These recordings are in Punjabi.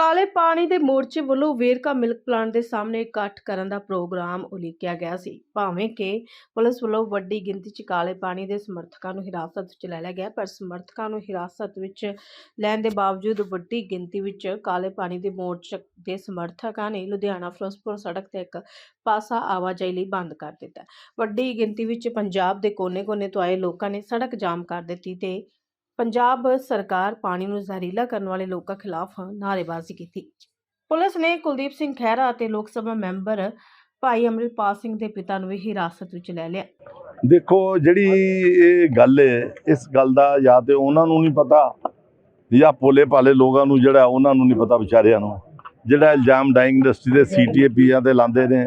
ਕਾਲੇ ਪਾਣੀ ਦੇ ਮੋਰਚੇ ਵੱਲੋਂ ਵੇਰਕਾ ਮਿਲਕ ਪਲਾਂਟ ਦੇ ਸਾਹਮਣੇ ਇਕੱਠ ਕਰਨ ਦਾ ਪ੍ਰੋਗਰਾਮ ਉਲੀਕਿਆ ਗਿਆ ਸੀ। ਭਾਵੇਂ ਕਿ ਪੁਲਿਸ ਵੱਲੋਂ ਵੱਡੀ ਗਿਣਤੀ 'ਚ ਕਾਲੇ ਪਾਣੀ ਦੇ ਸਮਰਥਕਾਂ ਨੂੰ ਹਿਰਾਸਤ ਵਿੱਚ ਲੈ ਲਿਆ ਗਿਆ, ਪਰ ਸਮਰਥਕਾਂ ਨੂੰ ਹਿਰਾਸਤ ਵਿੱਚ ਲੈਣ ਦੇ ਬਾਵਜੂਦ ਵੱਡੀ ਗਿਣਤੀ ਵਿੱਚ ਕਾਲੇ ਪਾਣੀ ਦੇ ਮੋਰਚੇ ਦੇ ਸਮਰਥਕਾਂ ਨੇ ਲੁਧਿਆਣਾ ਫਿਰੋਜ਼ਪੁਰ ਸੜਕ ਤੇ ਇੱਕ ਪਾਸਾ ਆਵਾਜਾਈ ਲਈ ਬੰਦ ਕਰ ਦਿੱਤਾ। ਵੱਡੀ ਗਿਣਤੀ ਵਿੱਚ ਪੰਜਾਬ ਦੇ ਕੋਨੇ-ਕੋਨੇ ਤੋਂ ਆਏ ਲੋਕਾਂ ਨੇ ਸੜਕ ਜਾਮ ਕਰ ਦਿੱਤੀ ਤੇ ਪੰਜਾਬ ਸਰਕਾਰ ਪਾਣੀ ਨੂੰ ਜ਼ਹਿਰੀਲਾ ਕਰਨ ਵਾਲੇ ਲੋਕਾਂ ਖਿਲਾਫ ਨਾਅਰੇਬਾਜ਼ੀ ਕੀਤੀ। ਪੁਲਿਸ ਨੇ ਕੁਲਦੀਪ ਸਿੰਘ ਖਹਿਰਾ ਅਤੇ ਲੋਕ ਸਭਾ ਮੈਂਬਰ ਭਾਈ ਅਮਰਿਤਪਾਲ ਸਿੰਘ ਦੇ ਪਿਤਾ ਨੂੰ ਵੀ ਹਿਰਾਸਤ ਵਿੱਚ ਲੈ ਲਿਆ। ਦੇਖੋ, ਜਿਹੜੀ ਇਹ ਗੱਲ ਹੈ ਇਸ ਗੱਲ ਦਾ ਜਾਂ ਤੇ ਉਹਨਾਂ ਨੂੰ ਨਹੀਂ ਪਤਾ ਜਾਂ ਪੋਲੇ ਪਾਲੇ ਲੋਕਾਂ ਨੂੰ ਜਿਹੜਾ, ਉਹਨਾਂ ਨੂੰ ਨਹੀਂ ਪਤਾ ਵਿਚਾਰਿਆਂ ਨੂੰ। ਜਿਹੜਾ ਇਲਜ਼ਾਮ ਡਾਈਂਗ ਇੰਡਸਟਰੀ ਦੇ ਸੀਟੀਏ ਪੀਆਂ ਤੇ ਲਾਉਂਦੇ ਨੇ।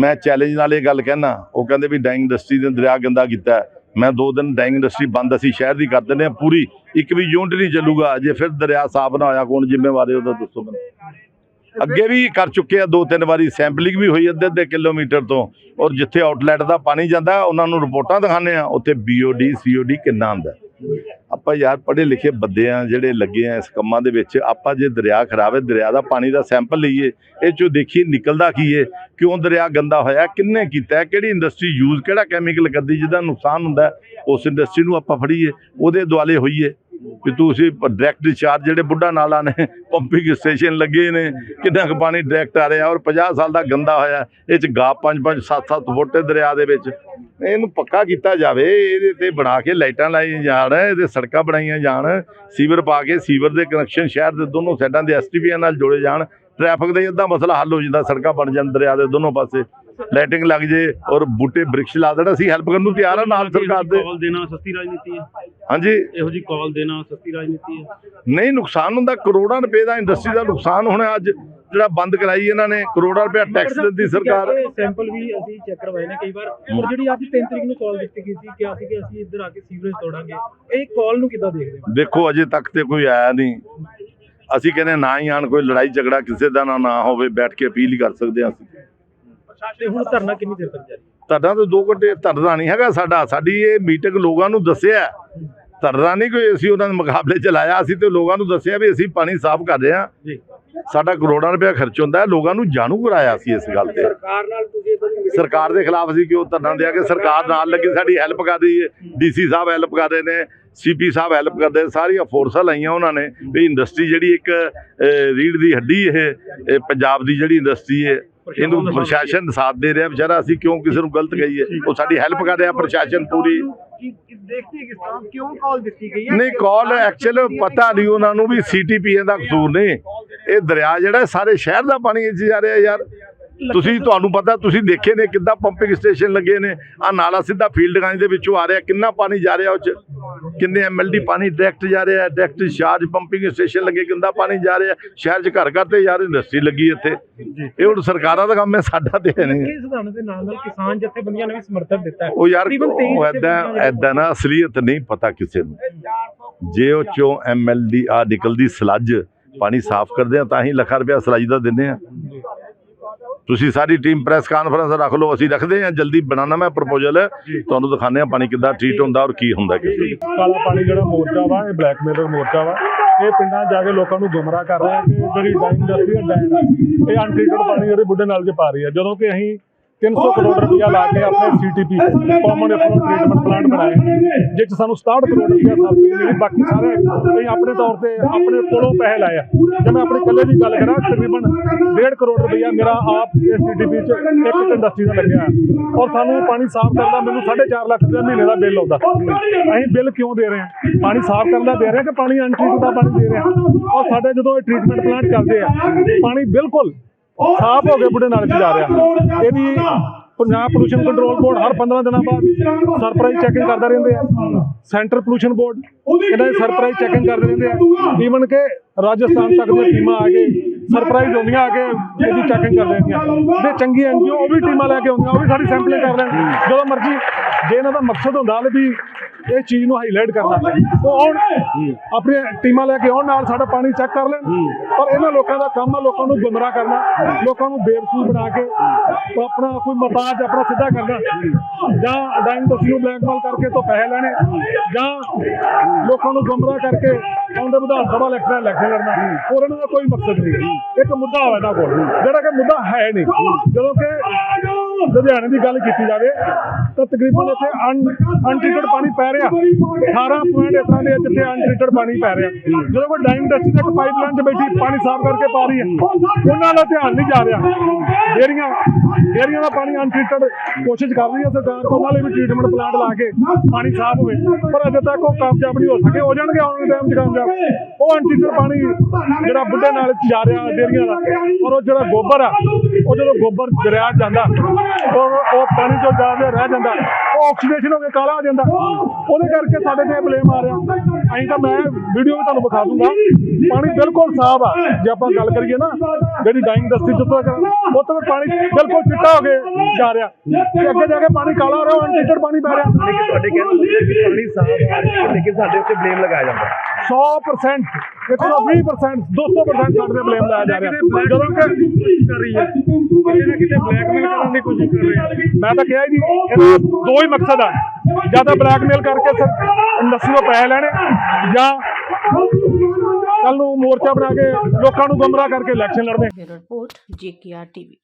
ਮੈਂ ਚੈਲੰਜ ਨਾਲ ਇਹ ਗੱਲ ਕਹਿਣਾ ਉਹ ਕਹਿੰਦੇ ਵੀ ਡਾਈਂਗ ਇੰਡਸਟਰੀ ਨੇ ਦਰਿਆ ਗੰਦਾ ਕੀਤਾ। ਮੈਂ ਦੋ ਦਿਨ ਡਾਈਂਗ ਇੰਡਸਟਰੀ ਬੰਦ ਅਸੀਂ ਸ਼ਹਿਰ ਦੀ ਕਰ ਦਿੰਦੇ ਹਾਂ, ਪੂਰੀ ਇੱਕ ਵੀ ਯੂਨਿਟ ਨਹੀਂ ਚੱਲੂਗਾ ਜੇ ਫਿਰ ਦਰਿਆ ਸਾਫ਼ ਨਾ ਹੋਇਆ, ਕੌਣ ਜ਼ਿੰਮੇਵਾਰ ਹੈ ਉਹਦਾ ਦੱਸੋ ਮੈਨੂੰ। ਅੱਗੇ ਵੀ ਕਰ ਚੁੱਕੇ ਆ ਦੋ ਤਿੰਨ ਵਾਰੀ ਸੈਂਪਲਿੰਗ ਵੀ ਹੋਈ ਅੱਧੇ ਅੱਧੇ ਕਿਲੋਮੀਟਰ ਤੋਂ, ਔਰ ਜਿੱਥੇ ਆਊਟਲੈਟ ਦਾ ਪਾਣੀ ਜਾਂਦਾ, ਉਹਨਾਂ ਨੂੰ ਰਿਪੋਰਟਾਂ ਦਿਖਾਉਂਦੇ ਆ ਉੱਥੇ ਬੀਓਡੀ ਸੀਓਡੀ ਕਿੰਨਾ ਆਉਂਦਾ। ਆਪਾਂ ਯਾਰ ਪੜ੍ਹੇ ਲਿਖੇ ਬੰਦੇ ਆ, ਜਿਹੜੇ ਲੱਗੇ ਆ ਇਸ ਕੰਮਾਂ ਦੇ ਵਿੱਚ, ਆਪਾਂ ਜੇ ਦਰਿਆ ਖਰਾਬ ਹੈ, ਦਰਿਆ ਦਾ ਪਾਣੀ ਦਾ ਸੈਂਪਲ ਲਈਏ, ਇਹ ਚੋਂ ਦੇਖੀਏ ਨਿਕਲਦਾ ਕੀ ਹੈ ਕਿਉਂ ਦਰਿਆ ਗੰਦਾ ਹੋਇਆ, ਕਿੰਨੇ ਕੀਤਾ ਕਿਹੜੀ ਇੰਡਸਟਰੀ ਯੂਜ਼ ਕਿਹੜਾ ਕੈਮੀਕਲ ਕਰਦੀ, ਜਿਹਦਾ ਨੁਕਸਾਨ ਹੁੰਦਾ ਉਸ ਇੰਡਸਟਰੀ ਨੂੰ ਆਪਾਂ ਫੜੀਏ, ਉਹਦੇ ਦੁਆਲੇ ਹੋਈਏ। ਵੀ ਤੁਸੀਂ ਡਾਇਰੈਕਟ ਰਿਚਾਰਜ ਜਿਹੜੇ ਬੁੱਢਾ ਨਾਲਾ ਨੇ ਪੰਪਿੰਗ ਸਟੇਸ਼ਨ ਲੱਗੇ ਨੇ, ਕਿੰਨਾ ਕੁ ਪਾਣੀ ਡਾਇਰੈਕਟ ਆ ਰਿਹਾ ਔਰ 50 ਸਾਲ ਦਾ ਗੰਦਾ ਹੋਇਆ, ਇਹ ਚ ਗਾ 5-5 7-7 ਫੁੱਟ ਦਰਿਆ ਦੇ ਵਿੱਚ। ਇਹਨੂੰ ਪੱਕਾ ਕੀਤਾ ਜਾਵੇ ਇਹਦੇ ਤੇ ਬਣਾ ਕੇ ਲਾਈਟਾਂ ਲਾਈਆਂ ਜਾਣ ਇਹਦੇ ਸੜਕਾਂ ਬਣਾਈਆਂ ਜਾਣ ਸੀਵਰ ਪਾ ਕੇ ਸੀਵਰ ਦੇ ਕਨੈਕਸ਼ਨ ਸ਼ਹਿਰ ਦੇ ਦੋਨੋਂ ਸਾਈਡਾਂ ਦੇ ਐਸਟੀਪੀਆਂ ਨਾਲ ਜੋੜੇ ਜਾਣ ਟ੍ਰੈਫਿਕ ਦਾ ਅੱਧਾ ਮਸਲਾ ਹੱਲ ਹੋ ਜਾਂਦਾ ਸੜਕਾਂ ਬਣ ਜਾਣ ਦਰਿਆ ਦੇ ਦੋਨੋਂ ਪਾਸੇ। ਲਾਈਟਿੰਗ ਲੱਗ ਜੇ ਔਰ ਬੂਟੇ ਬ੍ਰਿਕਸ਼ ਲਾ ਦੇਣ ਅਸੀਂ ਹੈਲਪ ਕਰਨ ਨੂੰ ਤਿਆਰ ਆ ਨਾਲ ਸਰਕਾਰ ਦੇ। ਕਾਲ ਦੇਣਾ ਸਸਤੀ ਰਾਜਨੀਤੀ ਹੈ। ਹਾਂਜੀ। ਇਹੋ ਜੀ ਕਾਲ ਦੇਣਾ ਸਸਤੀ ਰਾਜਨੀਤੀ ਹੈ। ਨਹੀਂ ਨੁਕਸਾਨ ਹੁੰਦਾ ਕਰੋੜਾਂ ਰੁਪਏ ਦਾ ਇੰਡਸਟਰੀ ਦਾ ਨੁਕਸਾਨ ਹੋਣਾ ਅੱਜ। ਜਿਹੜਾ ਬੰਦ ਕਰਾਈ ਇਹਨਾਂ ਨੇ ਕਰੋੜਾਂ ਰੁਪਏ ਟੈਕਸ ਦਿੰਦੀ ਸਰਕਾਰ। ਸੈਂਪਲ ਵੀ ਅਸੀਂ ਚੈੱਕ ਕਰਵਾਏ ਨੇ ਕਈ ਵਾਰ। ਪਰ ਜਿਹੜੀ ਅੱਜ 3 ਤਰੀਕ ਨੂੰ ਕਾਲ ਦਿੱਤੀ ਗਈ ਸੀ ਕਿਹਾ ਸੀ ਕਿ ਅਸੀਂ ਇੱਧਰ ਆ ਕੇ ਸੀਵਰੇਜ ਤੋੜਾਂਗੇ। ਇਹ ਕਾਲ ਨੂੰ ਕਿੱਦਾਂ ਦੇਖਦੇ ਹੋ? ਦੇਖੋ ਅਜੇ ਤੱਕ ਤੇ ਕੋਈ ਆਇਆ ਨਹੀਂ। ਅਸੀਂ ਕਹਿੰਦੇ ਨਾ ਹੀ ਆਣ ਕੋਈ ਲੜਾਈ ਝਗੜਾ ਕਿਸੇ ਦਾ ਨਾ ਨਾ ਹੋਵੇ ਬੈਠ ਕੇ ਅਪੀਲ ਕਰ ਸਕਦੇ ਹਾਂ ਅਸੀਂ। ਤੇ ਹੁਣ ਧਰਨਾ ਕਿੰਨੀ ਦੇਰ ਤੱਕ ਜਾਰੀ? ਧਰਨਾ ਤਾਂ 2 ਘੰਟੇ ਧਰਨਾ ਨਹੀਂ ਹੈਗਾ ਸਾਡਾ। ਸਾਡੀ ਇਹ ਮੀਟਿੰਗ ਲੋਕਾਂ ਨੂੰ ਦੱਸਿਆ ਧਰਨਾ ਨਹੀਂ ਕੋਈ ਅਸੀਂ ਉਹਨਾਂ ਦੇ ਮੁਕਾਬਲੇ ਚ ਲਾਇਆ ਅਸੀਂ ਤੇ ਲੋਕਾਂ ਨੂੰ ਦੱਸਿਆ ਵੀ ਅਸੀਂ ਪਾਣੀ ਸਾਫ਼ ਕਰ ਰਹੇ ਹਾਂ। ਜੀ। ਸਾਡਾ ਕਰੋੜਾਂ ਰੁਪਏ ਖਰਚ ਹੁੰਦਾ ਹੈ ਲੋਕਾਂ ਨੂੰ ਜਾਣੂ ਕਰਾਇਆ ਸੀ ਇਸ ਗੱਲ ਤੇ। ਸਰਕਾਰ ਨਾਲ ਤੁਸੀਂ ਸਰਕਾਰ ਦੇ ਖਿਲਾਫ ਅਸੀਂ ਕਿਉਂ ਧਰਨਾ ਦਿਆ ਕਿ ਸਰਕਾਰ ਨਾਲ ਲੱਗੀ ਸਾਡੀ ਹੈਲਪ ਕਰ ਰਹੀ ਹੈ। ਡੀਸੀ ਸਾਹਿਬ ਹੈਲਪ ਕਰ ਰਹੇ ਨੇ ਸੀਪੀ ਸਾਹਿਬ ਹੈਲਪ ਕਰਦੇ ਸਾਰੀਆਂ ਫੋਰਸਾਂ ਲਾਈਆਂ ਉਹਨਾਂ ਨੇ ਵੀ ਇੰਡਸਟਰੀ ਜਿਹੜੀ ਇੱਕ ਰੀੜ੍ਹ ਦੀ ਹੱਡੀ ਇਹ ਇਹ ਪੰਜਾਬ ਦੀ ਜਿਹੜੀ ਇੰਡਸਟਰੀ ਹੈ ਇਹਨੂੰ ਪ੍ਰਸ਼ਾਸਨ ਸਾਥ ਦੇ ਰਿਹਾ ਵਿਚਾਰਾ ਅਸੀਂ ਕਿਉਂ ਕਿਸੇ ਨੂੰ ਗਲਤ ਕਹੀਏ? ਉਹ ਸਾਡੀ ਹੈਲਪ ਕਰ ਰਿਹਾ ਪ੍ਰਸ਼ਾਸਨ ਪੂਰੀ। ਦੇਖਦੇ ਕਿਸ ਤਰ੍ਹਾਂ ਕਿਉਂ ਕਾਲ ਦਿੱਤੀ ਗਈ ਨਹੀਂ ਕਾਲ ਐਕਚੁਅਲ ਪਤਾ ਨਹੀਂ ਉਹਨਾਂ ਨੂੰ ਵੀ ਸੀਟੀਪੀਏ ਦਾ ਕਸੂਰ ਨਹੀਂ। ਇਹ ਦਰਿਆ ਜਿਹੜਾ ਸਾਰੇ ਸ਼ਹਿਰ ਦਾ ਪਾਣੀ ਇੱਥੇ ਜਾ ਰਿਹਾ ਯਾਰ। ਤੁਸੀਂ ਤੁਹਾਨੂੰ ਪਤਾ ਤੁਸੀਂ ਦੇਖੇ ਨੇ ਕਿੱਦਾਂ ਪੰਪਿੰਗ ਸਟੇਸ਼ਨ ਲੱਗੇ ਨੇ। ਆ ਨਾਲਾ ਸਿੱਧਾ ਫੀਲਡ ਗਾਂਜ ਦੇ ਵਿੱਚੋਂ ਆ ਰਿਹਾ ਕਿੰਨਾ ਪਾਣੀ ਜਾ ਰਿਹਾ ਉਹ ਚ? ਕਿੰਨੇ ਐਮਐਲਡੀ ਪਾਣੀ ਡਾਇਰੈਕਟ ਜਾ ਰਿਹਾ ਡਾਇਰੈਕਟ ਚਾਰਜ ਪੰਪਿੰਗ ਸਟੇਸ਼ਨ ਲੱਗੇ ਕਿੰਦਾ ਪਾਣੀ ਜਾ ਰਿਹਾ ਸ਼ਹਿਰ 'ਚ ਘਰ ਘਰ ਤੇ ਯਾਰ ਇੰਡਸਟਰੀ ਲੱਗੀ ਇੱਥੇ। ਇਹ ਹੁਣ ਸਰਕਾਰਾਂ ਦਾ ਕੰਮ ਹੈ ਸਾਡਾ ਤੇ ਨਹੀਂ। ਇਸ ਸੁਧਾਰਨ ਦੇ ਨਾਲ ਨਾਲ ਕਿਸਾਨ ਜਥੇਬੰਦੀਆਂ ਨੇ ਵੀ ਸਮਰਥਨ ਦਿੱਤਾ ਉਹ ਯਾਰ ਐਦਾਂ ਐਦਾਂ ਨਾ ਅਸਲੀਅਤ ਨਹੀਂ ਪਤਾ ਕਿਸੇ ਨੂੰ। ਜੇ ਉਹ ਚੋਂ ਐਮਐਲਡੀ ਆ ਨਿਕਲਦੀ ਸਲੱਜ ਪਾਣੀ ਸਾਫ਼ ਕਰਦੇ ਆ ਤਾਂ ਹੀ ਲੱਖਾਂ ਰੁਪਇਆ ਸਲੱਜ ਦਾ ਦਿੰਦੇ ਆ ਤੁਸੀਂ ਸਾਰੀ ਟੀਮ ਪ੍ਰੈਸ ਕਾਨਫਰੰਸ ਰੱਖ ਲਓ ਅਸੀਂ ਰੱਖਦੇ ਆ ਜਲਦੀ ਬਣਾਉਣਾ ਮੈਂ ਪ੍ਰਪੋਜ਼ਲ। ਤੁਹਾਨੂੰ ਦਿਖਾਉਂਦੇ ਆ ਪਾਣੀ ਕਿੱਦਾਂ ਟ੍ਰੀਟ ਹੁੰਦਾ ਔਰ ਕੀ ਹੁੰਦਾ ਕਿਸੇ ਕਾਲਾ ਪਾਣੀ ਜਿਹੜਾ ਮੋਰਚਾ ਵਾ ਇਹ ਬਲੈਕਮੇਲਰ ਮੋਰਚਾ ਵਾ ਇਹ ਪਿੰਡਾਂ ਜਾ ਕੇ ਲੋਕਾਂ ਨੂੰ ਗੁੰਮਰਾਹ ਕਰ ਰਿਹਾ ਕਿ ਜਿਹੜੀ ਡਾਈਂਗ ਇੰਡਸਟਰੀ ਹੈ ਡਾਈਨ ਇਹ ਅਨਟ੍ਰੀਟਡ ਪਾਣੀ ਜਿਹੜੇ ਬੁੱਢੇ ਨਾਲ 'ਚ ਪਾ ਰਹੀ ਹੈ। ਜਦੋਂ ਕਿ ਅਸੀਂ 300 ਕਰੋੜ ਰੁਪਇਆ ਲਾ ਕੇ ਆਪਣੇ CTP common effluent treatment plant ਬਣਾਏ। ਜਿਸ 'ਚ ਸਾਨੂੰ 67 ਕਰੋੜ ਰੁਪਇਆ ਸਬਸਿਡੀ ਮਿਲੀ ਬਾਕੀ ਸਾਰੇ ਅਸੀਂ ਆਪਣੇ ਤੌਰ ਤੇ ਆਪਣੇ ਕੋਲੋਂ ਪੈਸੇ ਲਾਏ ਆ। ਜੇ ਮੈਂ ਆਪਣੇ ਇਕੱਲੇ ਦੀ ਗੱਲ ਕਰਾਂ ਤਕਰੀਬਨ 1.5 ਕਰੋੜ ਰੁਪਇਆ ਮੇਰਾ ਆਪ ਇਸ ਸੀਟੀਪੀ 'ਚ ਇੱਕ ਇੰਡਸਟਰੀ ਦਾ ਲੱਗਿਆ। ਔਰ ਸਾਨੂੰ ਪਾਣੀ ਸਾਫ਼ ਕਰਨ ਦਾ ਮੈਨੂੰ 4.5 ਲੱਖ ਰੁਪਇਆ ਮਹੀਨੇ ਦਾ ਬਿੱਲ ਆਉਂਦਾ। ਅਸੀਂ ਬਿੱਲ ਕਿਉਂ ਦੇ ਰਹੇ ਹਾਂ? ਪਾਣੀ ਸਾਫ਼ ਕਰਨ ਦਾ ਦੇ ਰਹੇ ਹਾਂ ਕਿ ਪਾਣੀ ਅਨਟ੍ਰੀਟਡ ਦਾ ਪਾਣੀ ਦੇ ਰਹੇ ਹਾਂ? ਔਰ ਸਾਡੇ ਜਦੋਂ ਇਹ ਟ੍ਰੀਟਮੈਂਟ ਪਲਾਂਟ ਚੱਲਦੇ ਆ ਪਾਣੀ ਬਿਲਕੁਲ ਸਾਫ਼ ਹੋ ਕੇ ਬੁੱਢੇ ਨਾਲੇ 'ਚ ਜਾ ਰਿਹਾ ਇਹਦੀ ਪੰਜਾਬ ਪੋਲੂਸ਼ਨ ਕੰਟਰੋਲ ਬੋਰਡ ਹਰ 15 ਦਿਨਾਂ ਬਾਅਦ ਸਰਪ੍ਰਾਈਜ਼ ਚੈਕਿੰਗ ਕਰਦਾ ਰਹਿੰਦੇ ਆ। ਸੈਂਟਰ ਪੋਲੂਸ਼ਨ ਬੋਰਡ ਇਹਨਾਂ ਦੀ ਸਰਪ੍ਰਾਈਜ਼ ਚੈਕਿੰਗ ਕਰਦੇ ਰਹਿੰਦੇ ਆ। ਈਵਨ ਕਿ ਰਾਜਸਥਾਨ ਤੱਕ ਦੀਆਂ ਟੀਮਾਂ ਆ ਕੇ ਸਰਪ੍ਰਾਈਜ਼ ਹੁੰਦੀਆਂ ਆ ਕੇ ਇਹਦੀ ਚੈਕਿੰਗ ਕਰ ਲੈਂਦੀਆਂ। ਤੇ ਚੰਗੀ ਐਨਜੀਓ ਉਹ ਵੀ ਟੀਮਾਂ ਲੈ ਕੇ ਆਉਂਦੀਆਂ ਉਹ ਵੀ ਸਾਡੀ ਸੈਂਪਲਿੰਗ ਕਰ ਲੈਣ ਜਦੋਂ ਮਰਜ਼ੀ ਜੇ ਇਹਨਾਂ ਦਾ ਮਕਸਦ ਹੁੰਦਾ ਵੀ ਇਹ ਚੀਜ਼ ਨੂੰ ਹਾਈਲਾਈਟ ਕਰਨਾ ਉਹ ਆਉਣ ਆਪਣੀਆਂ ਟੀਮਾਂ ਲੈ ਕੇ ਆਉਣ ਨਾਲ ਸਾਡਾ ਪਾਣੀ ਚੈੱਕ ਕਰ ਲੈਣ। ਪਰ ਇਹਨਾਂ ਲੋਕਾਂ ਦਾ ਕੰਮ ਆ ਲੋਕਾਂ ਨੂੰ ਗੁੰਮਰਾਹ ਕਰਨਾ ਲੋਕਾਂ ਨੂੰ ਬੇਵਕੂਫ ਬਣਾ ਕੇ ਉਹ ਆਪਣਾ ਕੋਈ ਮਤਾਜ ਆਪਣਾ ਸਿੱਧਾ ਕਰਨਾ। ਜਾਂ ਡਾਈਂਗ ਤੋਂ ਬਲੈਕਮੇਲ ਕਰਕੇ ਤੋਂ ਪੈਸੇ ਲੈਣੇ। ਜਾਂ ਲੋਕਾਂ ਨੂੰ ਗੁੰਮਰਾਹ ਕਰਕੇ ਆਉਂਦੇ ਵਿਧਾਨ ਸਭਾ ਇਲੈਕਸ਼ਨ ਇਲੈਕਸ਼ਨ ਲੜਨਾ। ਹੋਰ ਇਹਨਾਂ ਦਾ ਕੋਈ ਮਕਸਦ ਨਹੀਂ। ਇੱਕ ਮੁੱਦਾ ਹੋਇਆ ਇਹਨਾਂ ਕੋਲ। ਜਿਹੜਾ ਕਿ ਮੁੱਦਾ ਹੈ ਨਹੀਂ। ਜਦੋਂ ਕਿ ਲੁਧਿਆਣੇ ਦੀ ਗੱਲ ਕੀਤੀ ਜਾਵੇ, ਤਾਂ ਤਕਰੀਬਨ ਇੱਥੇ ਅਨਟ੍ਰੀਟਡ ਪਾਣੀ ਪੈ ਰਿਹਾ। 18 ਪੁਆਇੰਟ ਇਸ ਤਰ੍ਹਾਂ ਦੇ ਆ ਜਿੱਥੇ ਅਨਟ੍ਰੀਟਡ ਪਾਣੀ ਪੈ ਰਿਹਾ। ਜਦੋਂ ਕੋਈ ਡਾਈਂਗ ਇੰਡਸਟਰੀ ਦੇ ਇੱਕ ਪਾਈਪਲਾਈਨ 'ਚ ਬੈਠੀ ਪਾਣੀ ਸਾਫ਼ ਕਰਕੇ ਪਾ ਰਹੀ ਹੈ। ਉਹਨਾਂ ਦਾ ਧਿਆਨ ਨਹੀਂ ਜਾ ਰਿਹਾ। ਏਰੀਆਂ ਏਰੀਆਂ ਦਾ ਪਾਣੀ ਅਨਟ੍ਰੀਟਡ ਕੋਸ਼ਿਸ਼ ਕਰ ਰਹੀ ਹੈ ਸਰਕਾਰ ਉਹਨਾਂ ਲਈ ਵੀ ਟ੍ਰੀਟਮੈਂਟ ਪਲਾਂਟ ਲਾ ਕੇ ਪਾਣੀ ਸਾਫ਼ ਹੋਵੇ। ਪਰ ਅਜੇ ਤੱਕ ਉਹ ਕਾਮਯਾਬ ਨਹੀਂ ਹੋ ਸਕੇ। ਹੋ ਜਾਣਗੇ ਆਉਣ ਵਾਲੇ ਟਾਈਮ 'ਚ ਕਾਮਯਾਬ। ਉਹ ਅਨਟ੍ਰੀਟਡ ਪਾਣੀ ਜਿਹੜਾ ਬੁੱਢੇ ਨਾਲ ਜਾ ਰਿਹਾ ਡੇਰੀਆਂ ਦਾ ਔਰ ਉਹ ਜਿਹੜਾ ਗੋਬਰ ਆ, ਉਹ ਜਦੋਂ ਗੋਬਰ ਦਰਿਆ ਜਾਂਦਾ ਔਰ ਉਹ ਪਾਣੀ ਚੋਂ ਜਾ ਕੇ ਰਹਿ ਜਾਂਦਾ। ਆਕਸੀਡੇਸ਼ਨ ਹੋ ਕੇ ਕਾਲਾ ਹੋ ਜਾਂਦਾ। ਉਹਦੇ ਕਰਕੇ ਸਾਡੇ ਤੇ ਬਲੇਮ ਆ ਰਿਹਾ। ਅਸੀਂ ਤਾਂ ਮੈਂ ਵੀਡੀਓ ਵੀ ਤੁਹਾਨੂੰ ਵਿਖਾ ਦੂੰਗਾ। ਪਾਣੀ ਬਿਲਕੁਲ ਸਾਫ਼ ਆ। ਜੇ ਆਪਾਂ ਗੱਲ ਕਰੀਏ ਨਾ, ਜਿਹੜੀ ਡਾਈਂਗ ਦਸਤੀ ਜਿੱਥੋਂ ਤੱਕ ਉੱਥੇ ਪਾਣੀ ਬਿਲਕੁਲ ਚਿੱਟਾ ਹੋ ਕੇ ਜਾ ਰਿਹਾ। ਤੇ ਅੱਗੇ ਜਾ ਕੇ ਪਾਣੀ ਕਾਲਾ ਹੋ ਰਿਹਾ ਅਨਟ੍ਰੀਟਡ ਪਾਣੀ ਪੈ ਰਿਹਾ। ਤੁਹਾਡੇ ਕਹਿਣ ਪਾਣੀ ਸਾਫ਼ ਆ, ਲੇਕਿਨ ਸਾਡੇ ਉੱਤੇ ਬਲੇਮ ਲਗਾਇਆ ਜਾਂਦਾ। 100% 120% 200% ਸਾਡੇ ਤੇ ਬਲੇਮ ਲਾਇਆ ਜਾ ਰਿਹਾ। ਜਦੋਂ ਕਿ ਕਰ ਰਹੀ ਹੈ ਕਿਤੇ ਨਾ ਕਿਤੇ ਬਲੈਕਮੇਲ ਕਰਨ ਦੀ ਕੋਸ਼ਿਸ਼ ਕਰ ਰਹੇ ਹੈ ਮੈਂ ਤਾਂ ਕਿਹਾ ਜੀ ਇਹਦਾ ਦੋ ਹੀ ਮਕਸਦ ਆ। ਜਾਂ ਤਾਂ ਬਲੈਕਮੇਲ ਕਰਕੇ ਇੰਡਸਟਰੀ ਤੋਂ ਪੈਸੇ ਲੈਣੇ, ਜਾਂ ਕੱਲ ਨੂੰ ਮੋਰਚਾ ਬਣਾ ਕੇ ਲੋਕਾਂ ਨੂੰ ਗੁੰਮਰਾਹ ਕਰਕੇ election ਲੜਨੇ। Bureau report, JKR TV.